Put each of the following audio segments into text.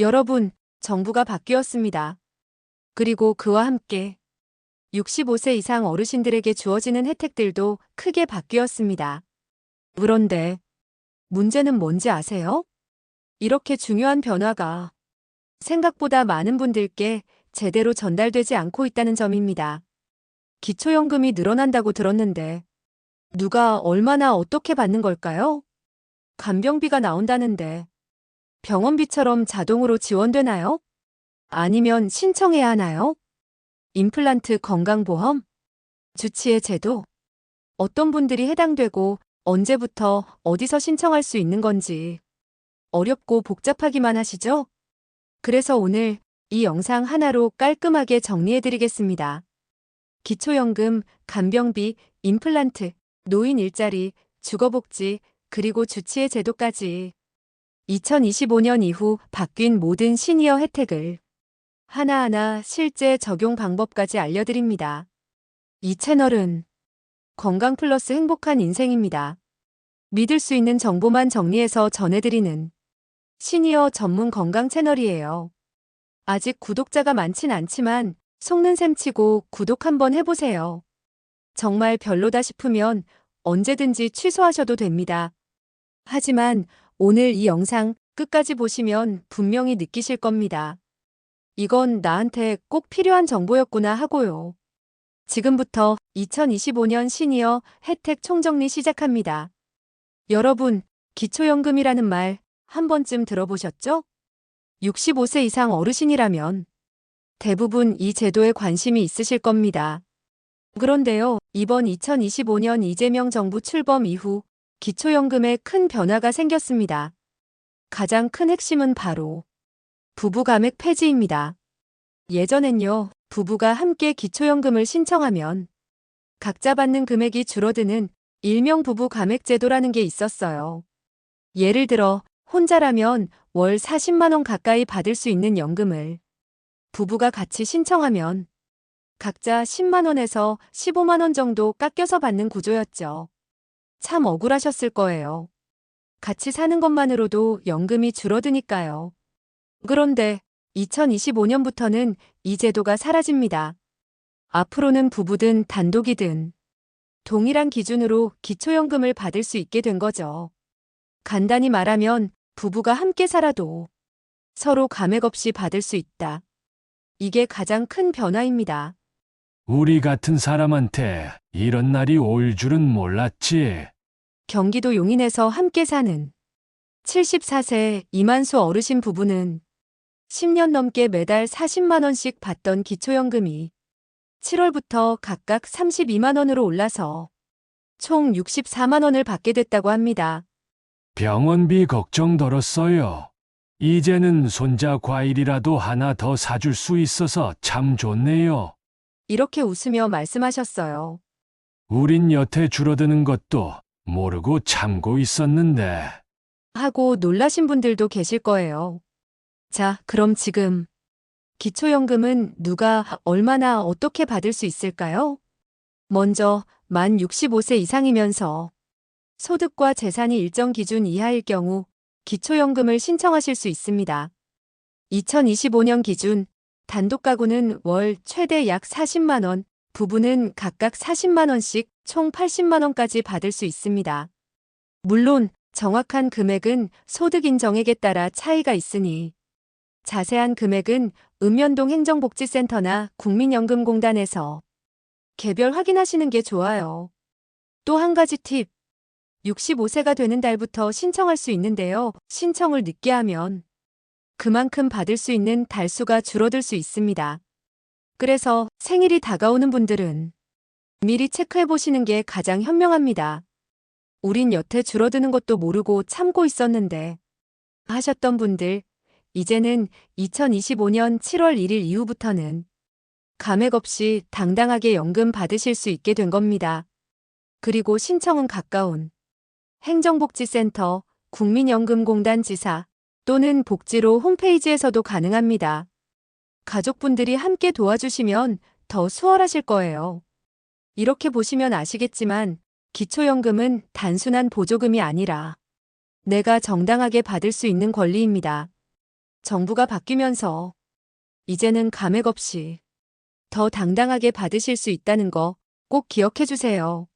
여러분, 정부가 바뀌었습니다. 그리고 그와 함께 65세 이상 어르신들에게 주어지는 혜택들도 크게 바뀌었습니다. 그런데 문제는 뭔지 아세요? 이렇게 중요한 변화가 생각보다 많은 분들께 제대로 전달되지 않고 있다는 점입니다. 기초연금이 늘어난다고 들었는데 누가 얼마나 어떻게 받는 걸까요? 간병비가 나온다는데 병원비처럼 자동으로 지원되나요? 아니면 신청해야 하나요? 임플란트 건강보험? 주치의 제도? 어떤 분들이 해당되고 언제부터 어디서 신청할 수 있는 건지 어렵고 복잡하기만 하시죠? 그래서 오늘 이 영상 하나로 깔끔하게 정리해드리겠습니다. 기초연금, 간병비, 임플란트, 노인 일자리, 주거복지, 그리고 주치의 제도까지 2025년 이후 바뀐 모든 시니어 혜택을 하나하나 실제 적용 방법까지 알려드립니다. 이 채널은 건강 플러스 행복한 인생입니다. 믿을 수 있는 정보만 정리해서 전해드리는 시니어 전문 건강 채널이에요. 아직 구독자가 많진 않지만 속는 셈 치고 구독 한번 해보세요. 정말 별로다 싶으면 언제든지 취소하셔도 됩니다. 하지만 오늘 이 영상 끝까지 보시면 분명히 느끼실 겁니다. 이건 나한테 꼭 필요한 정보였구나 하고요. 지금부터 2025년 시니어 혜택 총정리 시작합니다. 여러분, 기초연금이라는 말 한 번쯤 들어보셨죠? 65세 이상 어르신이라면 대부분 이 제도에 관심이 있으실 겁니다. 그런데요, 이번 2025년 이재명 정부 출범 이후 기초연금에 큰 변화가 생겼습니다. 가장 큰 핵심은 바로 부부 감액 폐지입니다. 예전엔요, 부부가 함께 기초연금을 신청하면 각자 받는 금액이 줄어드는 일명 부부 감액 제도라는 게 있었어요. 예를 들어, 혼자라면 월 40만 원 가까이 받을 수 있는 연금을 부부가 같이 신청하면 각자 10만 원에서 15만 원 정도 깎여서 받는 구조였죠. 참 억울하셨을 거예요. 같이 사는 것만으로도 연금이 줄어드니까요. 그런데 2025년부터는 이 제도가 사라집니다. 앞으로는 부부든 단독이든 동일한 기준으로 기초연금을 받을 수 있게 된 거죠. 간단히 말하면 부부가 함께 살아도 서로 감액 없이 받을 수 있다. 이게 가장 큰 변화입니다. 우리 같은 사람한테 이런 날이 올 줄은 몰랐지. 경기도 용인에서 함께 사는 74세 이만수 어르신 부부는 10년 넘게 매달 40만원씩 받던 기초연금이 7월부터 각각 32만원으로 올라서 총 64만원을 받게 됐다고 합니다. 병원비 걱정 덜었어요. 이제는 손자 과일이라도 하나 더 사줄 수 있어서 참 좋네요. 이렇게 웃으며 말씀하셨어요. 우린 여태 줄어드는 것도 모르고 참고 있었는데. 하고 놀라신 분들도 계실 거예요. 자, 그럼 지금 기초연금은 누가 얼마나 어떻게 받을 수 있을까요? 먼저 만 65세 이상이면서 소득과 재산이 일정 기준 이하일 경우 기초연금을 신청하실 수 있습니다. 2025년 기준 단독 가구는 월 최대 약 40만 원, 부부는 각각 40만 원씩 총 80만 원까지 받을 수 있습니다. 물론 정확한 금액은 소득 인정액에 따라 차이가 있으니 자세한 금액은 읍면동 행정복지센터나 국민연금공단에서 개별 확인하시는 게 좋아요. 또 한 가지 팁. 65세가 되는 달부터 신청할 수 있는데요. 신청을 늦게 하면 그만큼 받을 수 있는 달수가 줄어들 수 있습니다. 그래서 생일이 다가오는 분들은 미리 체크해 보시는 게 가장 현명합니다. 우린 여태 줄어드는 것도 모르고 참고 있었는데 하셨던 분들 이제는 2025년 7월 1일 이후부터는 감액 없이 당당하게 연금 받으실 수 있게 된 겁니다. 그리고 신청은 가까운 행정복지센터, 국민연금공단 지사 또는 복지로 홈페이지에서도 가능합니다. 가족분들이 함께 도와주시면 더 수월하실 거예요. 이렇게 보시면 아시겠지만 기초연금은 단순한 보조금이 아니라 내가 정당하게 받을 수 있는 권리입니다. 정부가 바뀌면서 이제는 감액 없이 더 당당하게 받으실 수 있다는 거 꼭 기억해 주세요.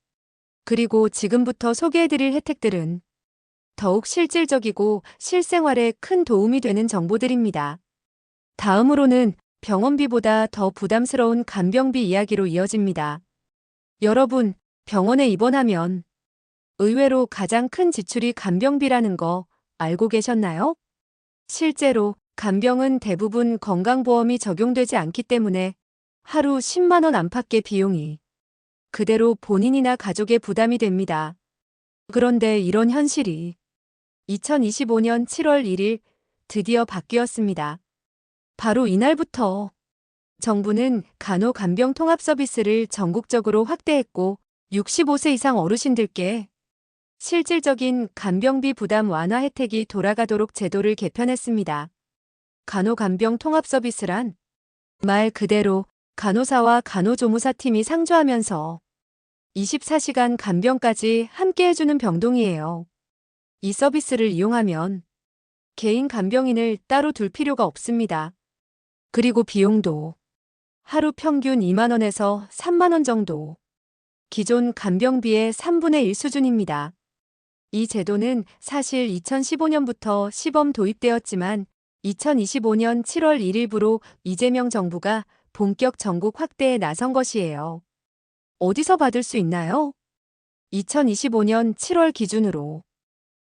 그리고 지금부터 소개해드릴 혜택들은 더욱 실질적이고 실생활에 큰 도움이 되는 정보들입니다. 다음으로는 병원비보다 더 부담스러운 간병비 이야기로 이어집니다. 여러분, 병원에 입원하면 의외로 가장 큰 지출이 간병비라는 거 알고 계셨나요? 실제로 간병은 대부분 건강보험이 적용되지 않기 때문에 하루 10만원 안팎의 비용이 그대로 본인이나 가족의 부담이 됩니다. 그런데 이런 현실이 2025년 7월 1일 드디어 바뀌었습니다. 바로 이날부터 정부는 간호간병 통합 서비스를 전국적으로 확대했고 65세 이상 어르신들께 실질적인 간병비 부담 완화 혜택이 돌아가도록 제도를 개편했습니다. 간호간병 통합 서비스란 말 그대로 간호사와 간호조무사 팀이 상주하면서 24시간 간병까지 함께 해주는 병동이에요. 이 서비스를 이용하면 개인 간병인을 따로 둘 필요가 없습니다. 그리고 비용도 하루 평균 2만원에서 3만원 정도. 기존 간병비의 3분의 1 수준입니다. 이 제도는 사실 2015년부터 시범 도입되었지만 2025년 7월 1일부로 이재명 정부가 본격 전국 확대에 나선 것이에요. 어디서 받을 수 있나요? 2025년 7월 기준으로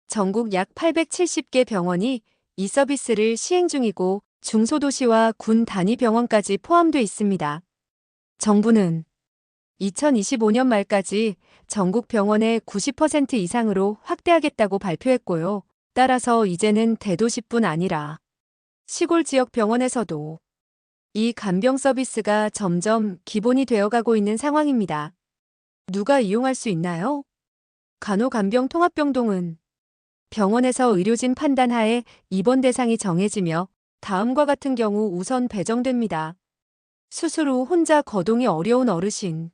전국 약 870개 병원이 이 서비스를 시행 중이고 중소도시와 군 단위 병원까지 포함돼 있습니다. 정부는 2025년 말까지 전국 병원의 90% 이상으로 확대하겠다고 발표했고요. 따라서 이제는 대도시뿐 아니라 시골 지역 병원에서도 이 간병 서비스가 점점 기본이 되어가고 있는 상황입니다. 누가 이용할 수 있나요? 간호간병 통합병동은 병원에서 의료진 판단 하에 입원 대상이 정해지며 다음과 같은 경우 우선 배정됩니다. 수술 후 혼자 거동이 어려운 어르신,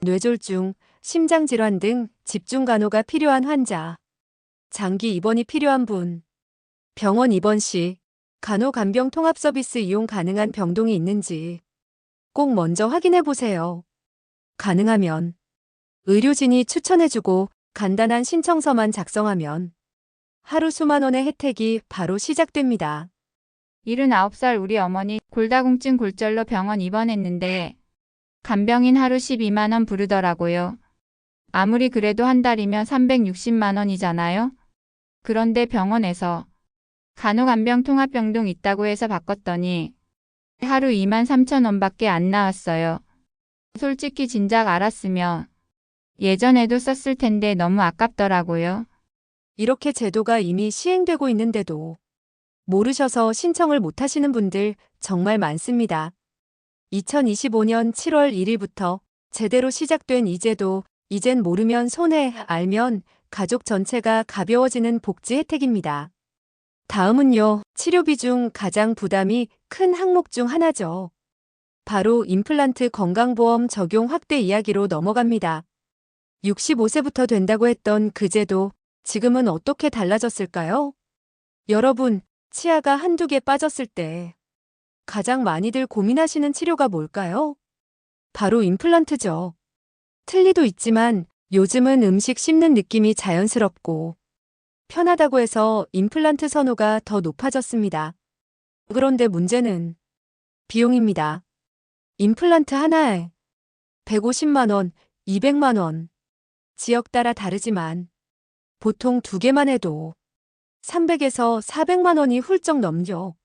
뇌졸중, 심장질환 등 집중 간호가 필요한 환자, 장기 입원이 필요한 분, 병원 입원 시 간호간병 통합 서비스 이용 가능한 병동이 있는지 꼭 먼저 확인해 보세요. 가능하면 의료진이 추천해주고 간단한 신청서만 작성하면 하루 수만 원의 혜택이 바로 시작됩니다. 79살 우리 어머니 골다공증 골절로 병원 입원했는데 간병인 하루 12만 원 부르더라고요. 아무리 그래도 한 달이면 360만 원이잖아요. 그런데 병원에서 간호간병 통합병동 있다고 해서 바꿨더니 하루 2만 3천 원밖에 안 나왔어요. 솔직히 진작 알았으면 예전에도 썼을 텐데 너무 아깝더라고요. 이렇게 제도가 이미 시행되고 있는데도 모르셔서 신청을 못 하시는 분들 정말 많습니다. 2025년 7월 1일부터 제대로 시작된 이 제도, 이젠 모르면 손해, 알면 가족 전체가 가벼워지는 복지 혜택입니다. 다음은요, 치료비 중 가장 부담이 큰 항목 중 하나죠. 바로 임플란트 건강보험 적용 확대 이야기로 넘어갑니다. 65세부터 된다고 했던 그 제도, 지금은 어떻게 달라졌을까요? 여러분, 치아가 한두 개 빠졌을 때 가장 많이들 고민하시는 치료가 뭘까요? 바로 임플란트죠. 틀리도 있지만 요즘은 음식 씹는 느낌이 자연스럽고 편하다고 해서 임플란트 선호가 더 높아졌습니다. 그런데 문제는 비용입니다. 임플란트 하나에 150만원, 200만원. 지역 따라 다르지만 보통 두 개만 해도 300에서 400만 원이 훌쩍 넘죠.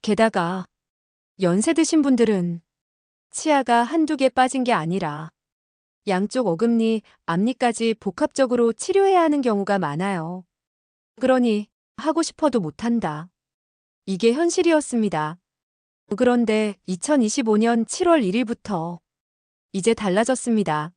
게다가 연세 드신 분들은 치아가 한두 개 빠진 게 아니라 양쪽 어금니, 앞니까지 복합적으로 치료해야 하는 경우가 많아요. 그러니 하고 싶어도 못한다. 이게 현실이었습니다. 그런데 2025년 7월 1일부터 이제 달라졌습니다.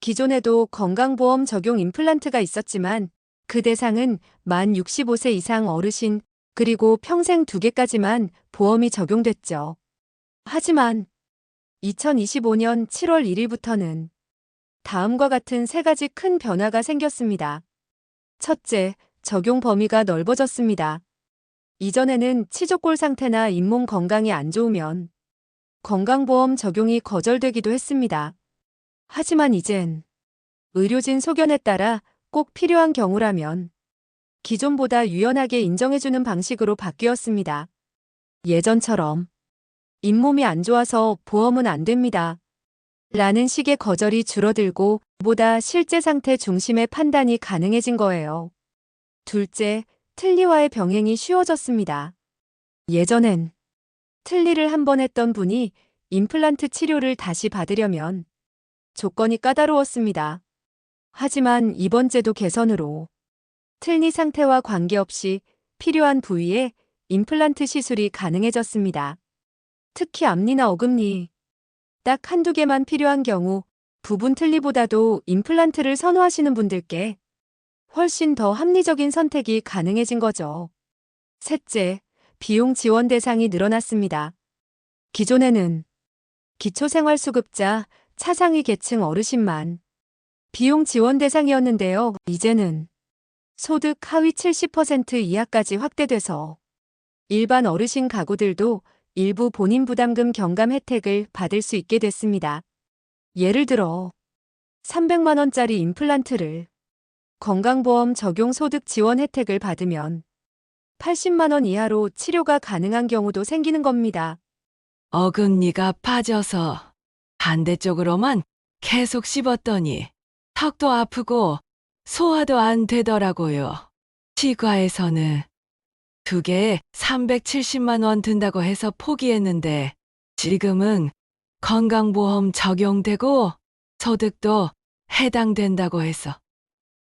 기존에도 건강보험 적용 임플란트가 있었지만 그 대상은 만 65세 이상 어르신 그리고 평생 두 개까지만 보험이 적용됐죠. 하지만 2025년 7월 1일부터는 다음과 같은 세 가지 큰 변화가 생겼습니다. 첫째, 적용 범위가 넓어졌습니다. 이전에는 치조골 상태나 잇몸 건강이 안 좋으면 건강보험 적용이 거절되기도 했습니다. 하지만 이젠 의료진 소견에 따라 꼭 필요한 경우라면 기존보다 유연하게 인정해주는 방식으로 바뀌었습니다. 예전처럼 잇몸이 안 좋아서 보험은 안 됩니다. 라는 식의 거절이 줄어들고 보다 실제 상태 중심의 판단이 가능해진 거예요. 둘째, 틀니와의 병행이 쉬워졌습니다. 예전엔 틀니를 한 번 했던 분이 임플란트 치료를 다시 받으려면 조건이 까다로웠습니다. 하지만 이번 제도 개선으로 틀니 상태와 관계없이 필요한 부위에 임플란트 시술이 가능해졌습니다. 특히 앞니나 어금니, 딱 한두 개만 필요한 경우 부분 틀니보다도 임플란트를 선호하시는 분들께 훨씬 더 합리적인 선택이 가능해진 거죠. 셋째, 비용 지원 대상이 늘어났습니다. 기존에는 기초생활수급자, 차상위 계층 어르신만 비용 지원 대상이었는데요. 이제는 소득 하위 70% 이하까지 확대돼서 일반 어르신 가구들도 일부 본인 부담금 경감 혜택을 받을 수 있게 됐습니다. 예를 들어 300만 원짜리 임플란트를 건강보험 적용 소득 지원 혜택을 받으면 80만 원 이하로 치료가 가능한 경우도 생기는 겁니다. 어금니가 빠져서 반대쪽으로만 계속 씹었더니 턱도 아프고 소화도 안 되더라고요. 치과에서는 두 개에 370만 원 든다고 해서 포기했는데 지금은 건강보험 적용되고 소득도 해당된다고 해서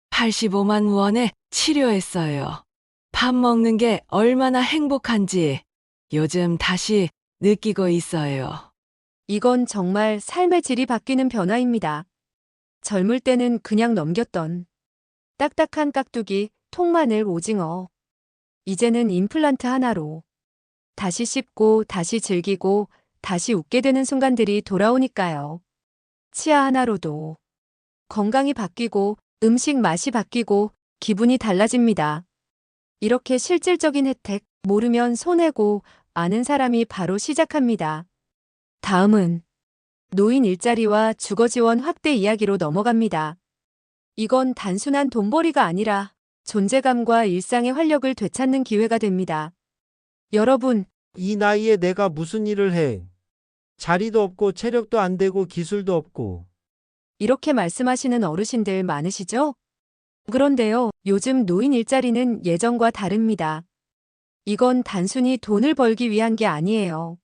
85만 원에 치료했어요. 밥 먹는 게 얼마나 행복한지 요즘 다시 느끼고 있어요. 이건 정말 삶의 질이 바뀌는 변화입니다. 젊을 때는 그냥 넘겼던 딱딱한 깍두기, 통마늘, 오징어. 이제는 임플란트 하나로 다시 씹고 다시 즐기고 다시 웃게 되는 순간들이 돌아오니까요. 치아 하나로도 건강이 바뀌고 음식 맛이 바뀌고 기분이 달라집니다. 이렇게 실질적인 혜택 모르면 손해고 아는 사람이 바로 시작합니다. 다음은 노인 일자리와 주거 지원 확대 이야기로 넘어갑니다. 이건 단순한 돈벌이가 아니라 존재감과 일상의 활력을 되찾는 기회가 됩니다. 여러분, 이 나이에 내가 무슨 일을 해? 자리도 없고 체력도 안 되고 기술도 없고. 이렇게 말씀하시는 어르신들 많으시죠? 그런데요, 요즘 노인 일자리는 예전과 다릅니다. 이건 단순히 돈을 벌기 위한 게 아니에요.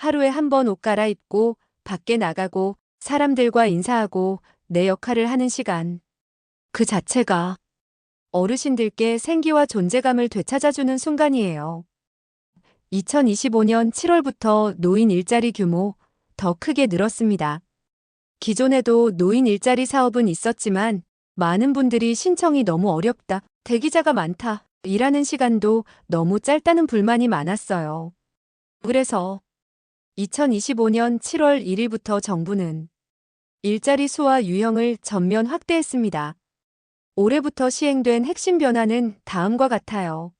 하루에 한 번 옷 갈아입고, 밖에 나가고, 사람들과 인사하고, 내 역할을 하는 시간. 그 자체가 어르신들께 생기와 존재감을 되찾아주는 순간이에요. 2025년 7월부터 노인 일자리 규모 더 크게 늘었습니다. 기존에도 노인 일자리 사업은 있었지만 많은 분들이 신청이 너무 어렵다, 대기자가 많다, 일하는 시간도 너무 짧다는 불만이 많았어요. 그래서 2025년 7월 1일부터 정부는 일자리 수와 유형을 전면 확대했습니다. 올해부터 시행된 핵심 변화는 다음과 같아요.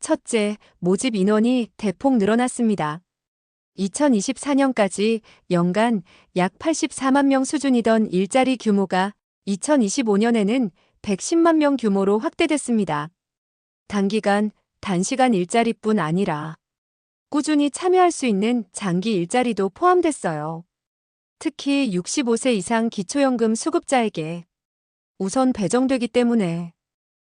첫째, 모집 인원이 대폭 늘어났습니다. 2024년까지 연간 약 84만 명 수준이던 일자리 규모가 2025년에는 110만 명 규모로 확대됐습니다. 단기간, 단시간 일자리뿐 아니라 꾸준히 참여할 수 있는 장기 일자리도 포함됐어요. 특히 65세 이상 기초연금 수급자에게 우선 배정되기 때문에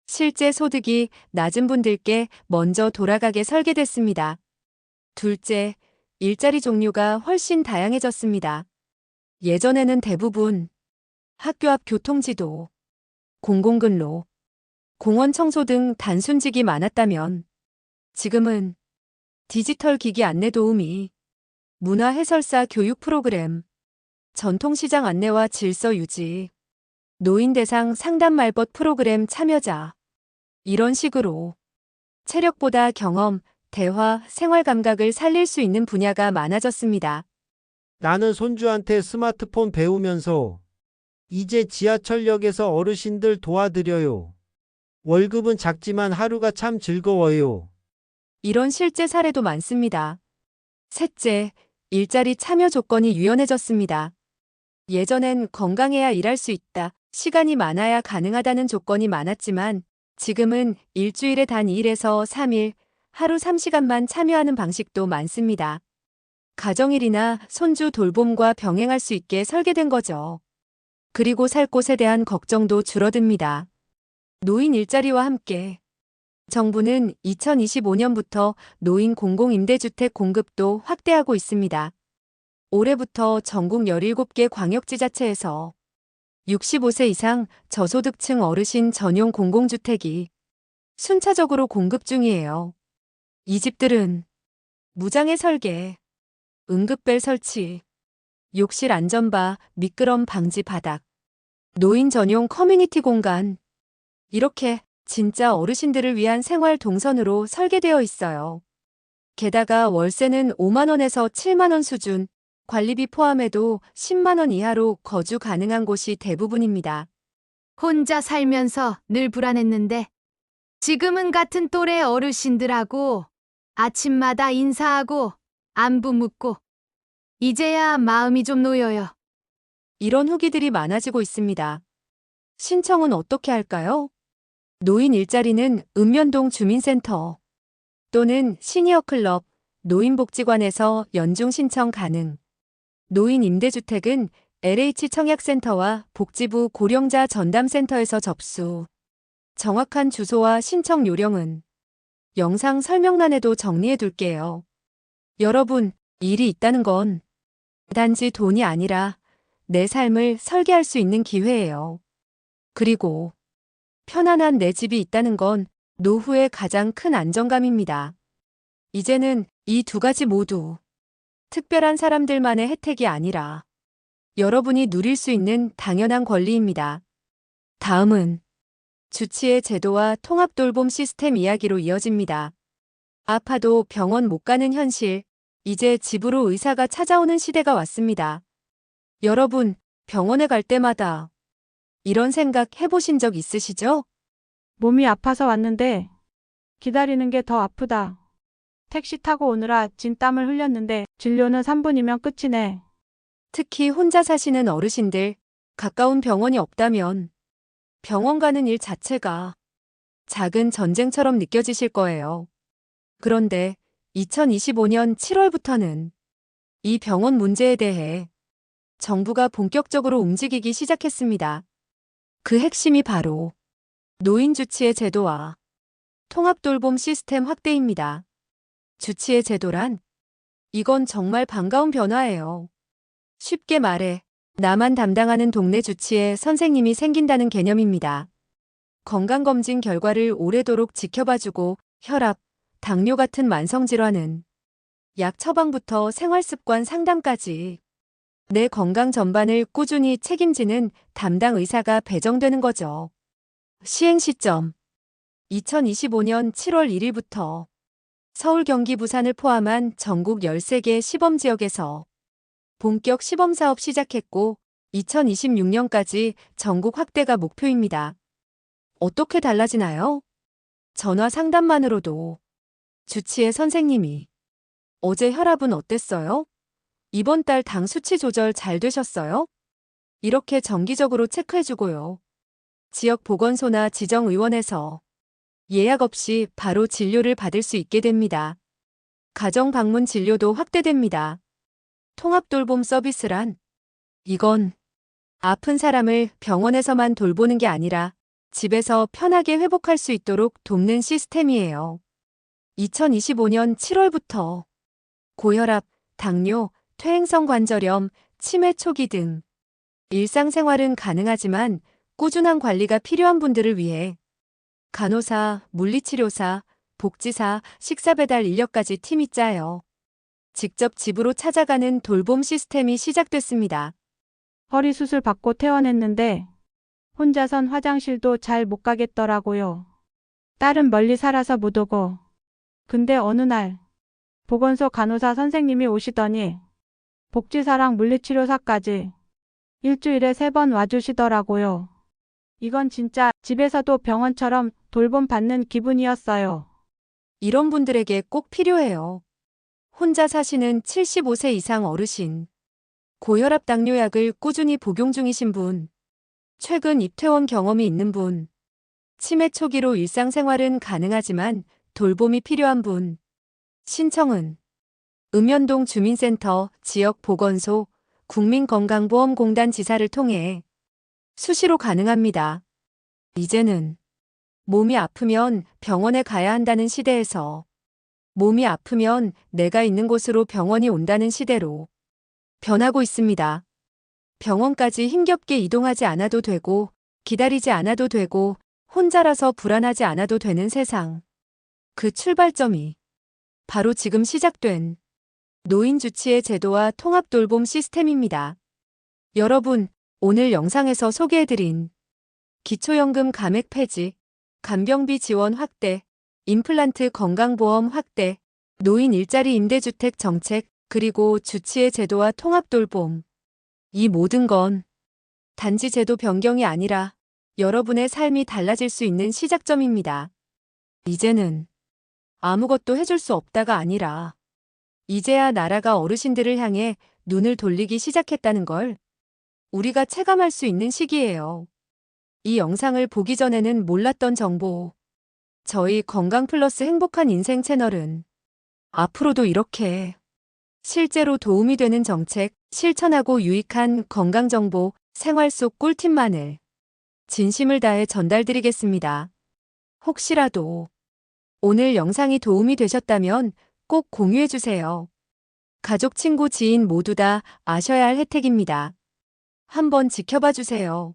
실제 소득이 낮은 분들께 먼저 돌아가게 설계됐습니다. 둘째, 일자리 종류가 훨씬 다양해졌습니다. 예전에는 대부분 학교 앞 교통지도, 공공근로, 공원 청소 등 단순직이 많았다면 지금은 디지털 기기 안내 도우미, 문화 해설사 교육 프로그램, 전통시장 안내와 질서 유지, 노인 대상 상담 말벗 프로그램 참여자. 이런 식으로 체력보다 경험, 대화, 생활 감각을 살릴 수 있는 분야가 많아졌습니다. 나는 손주한테 스마트폰 배우면서 이제 지하철역에서 어르신들 도와드려요. 월급은 작지만 하루가 참 즐거워요. 이런 실제 사례도 많습니다. 셋째, 일자리 참여 조건이 유연해졌습니다. 예전엔 건강해야 일할 수 있다, 시간이 많아야 가능하다는 조건이 많았지만 지금은 일주일에 단 2일에서 3일, 하루 3시간만 참여하는 방식도 많습니다. 가정일이나 손주 돌봄과 병행할 수 있게 설계된 거죠. 그리고 살 곳에 대한 걱정도 줄어듭니다. 노인 일자리와 함께 정부는 2025년부터 노인 공공임대주택 공급도 확대하고 있습니다. 올해부터 전국 17개 광역지자체에서 65세 이상 저소득층 어르신 전용 공공주택이 순차적으로 공급 중이에요. 이 집들은 무장애 설계, 응급벨 설치, 욕실 안전바, 미끄럼 방지 바닥, 노인 전용 커뮤니티 공간, 이렇게 진짜 어르신들을 위한 생활 동선으로 설계되어 있어요. 게다가 월세는 5만원에서 7만원 수준, 관리비 포함해도 10만원 이하로 거주 가능한 곳이 대부분입니다. 혼자 살면서 늘 불안했는데 지금은 같은 또래 어르신들하고 아침마다 인사하고 안부 묻고 이제야 마음이 좀 놓여요. 이런 후기들이 많아지고 있습니다. 신청은 어떻게 할까요? 노인 일자리는 읍면동 주민센터 또는 시니어 클럽, 노인복지관에서 연중 신청 가능. 노인 임대주택은 LH 청약센터와 복지부 고령자 전담센터에서 접수. 정확한 주소와 신청 요령은 영상 설명란에도 정리해 둘게요. 여러분, 일이 있다는 건 단지 돈이 아니라 내 삶을 설계할 수 있는 기회예요. 그리고 편안한 내 집이 있다는 건 노후의 가장 큰 안정감입니다. 이제는 이 두 가지 모두 특별한 사람들만의 혜택이 아니라 여러분이 누릴 수 있는 당연한 권리입니다. 다음은 주치의 제도와 통합 돌봄 시스템 이야기로 이어집니다. 아파도 병원 못 가는 현실, 이제 집으로 의사가 찾아오는 시대가 왔습니다. 여러분, 병원에 갈 때마다 이런 생각 해보신 적 있으시죠? 몸이 아파서 왔는데 기다리는 게 더 아프다. 택시 타고 오느라 진땀을 흘렸는데 진료는 3분이면 끝이네. 특히 혼자 사시는 어르신들, 가까운 병원이 없다면 병원 가는 일 자체가 작은 전쟁처럼 느껴지실 거예요. 그런데 2025년 7월부터는 이 병원 문제에 대해 정부가 본격적으로 움직이기 시작했습니다. 그 핵심이 바로 노인 주치의 제도와 통합 돌봄 시스템 확대입니다. 주치의 제도란 이건 정말 반가운 변화예요. 쉽게 말해 나만 담당하는 동네 주치의 선생님이 생긴다는 개념입니다. 건강검진 결과를 오래도록 지켜봐주고 혈압, 당뇨 같은 만성질환은 약 처방부터 생활습관 상담까지 내 건강 전반을 꾸준히 책임지는 담당 의사가 배정되는 거죠. 시행 시점 2025년 7월 1일부터 서울, 경기, 부산을 포함한 전국 13개 시범 지역에서 본격 시범 사업 시작했고 2026년까지 전국 확대가 목표입니다. 어떻게 달라지나요? 전화 상담만으로도 주치의 선생님이 어제 혈압은 어땠어요? 이번 달 당 수치 조절 잘 되셨어요? 이렇게 정기적으로 체크해주고요. 지역 보건소나 지정의원에서 예약 없이 바로 진료를 받을 수 있게 됩니다. 가정 방문 진료도 확대됩니다. 통합 돌봄 서비스란 이건 아픈 사람을 병원에서만 돌보는 게 아니라 집에서 편하게 회복할 수 있도록 돕는 시스템이에요. 2025년 7월부터 고혈압, 당뇨, 퇴행성 관절염, 치매 초기 등 일상생활은 가능하지만 꾸준한 관리가 필요한 분들을 위해 간호사, 물리치료사, 복지사, 식사배달 인력까지 팀이 짜요. 직접 집으로 찾아가는 돌봄 시스템이 시작됐습니다. 허리 수술 받고 퇴원했는데 혼자선 화장실도 잘 못 가겠더라고요. 딸은 멀리 살아서 못 오고. 근데 어느 날 보건소 간호사 선생님이 오시더니 복지사랑 물리치료사까지 일주일에 세 번 와주시더라고요. 이건 진짜 집에서도 병원처럼 돌봄 받는 기분이었어요. 이런 분들에게 꼭 필요해요. 혼자 사시는 75세 이상 어르신, 고혈압 당뇨약을 꾸준히 복용 중이신 분, 최근 입퇴원 경험이 있는 분, 치매 초기로 일상생활은 가능하지만 돌봄이 필요한 분, 신청은 음현동 주민센터, 지역보건소, 국민건강보험공단 지사를 통해 수시로 가능합니다. 이제는 몸이 아프면 병원에 가야 한다는 시대에서 몸이 아프면 내가 있는 곳으로 병원이 온다는 시대로 변하고 있습니다. 병원까지 힘겹게 이동하지 않아도 되고 기다리지 않아도 되고 혼자라서 불안하지 않아도 되는 세상. 그 출발점이 바로 지금 시작된 노인 주치의 제도와 통합 돌봄 시스템입니다. 여러분, 오늘 영상에서 소개해드린 기초연금 감액 폐지, 간병비 지원 확대, 임플란트 건강보험 확대, 노인 일자리 임대주택 정책, 그리고 주치의 제도와 통합 돌봄. 이 모든 건 단지 제도 변경이 아니라 여러분의 삶이 달라질 수 있는 시작점입니다. 이제는 아무것도 해줄 수 없다가 아니라 이제야 나라가 어르신들을 향해 눈을 돌리기 시작했다는 걸 우리가 체감할 수 있는 시기예요. 이 영상을 보기 전에는 몰랐던 정보. 저희 건강 플러스 행복한 인생 채널은 앞으로도 이렇게 실제로 도움이 되는 정책, 실천하고 유익한 건강 정보, 생활 속 꿀팁만을 진심을 다해 전달드리겠습니다. 혹시라도 오늘 영상이 도움이 되셨다면 꼭 공유해주세요. 가족, 친구, 지인 모두 다 아셔야 할 혜택입니다. 한번 지켜봐 주세요.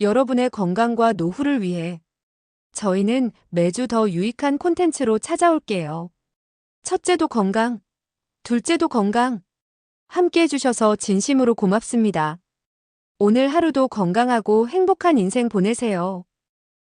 여러분의 건강과 노후를 위해 저희는 매주 더 유익한 콘텐츠로 찾아올게요. 첫째도 건강, 둘째도 건강. 함께 해주셔서 진심으로 고맙습니다. 오늘 하루도 건강하고 행복한 인생 보내세요.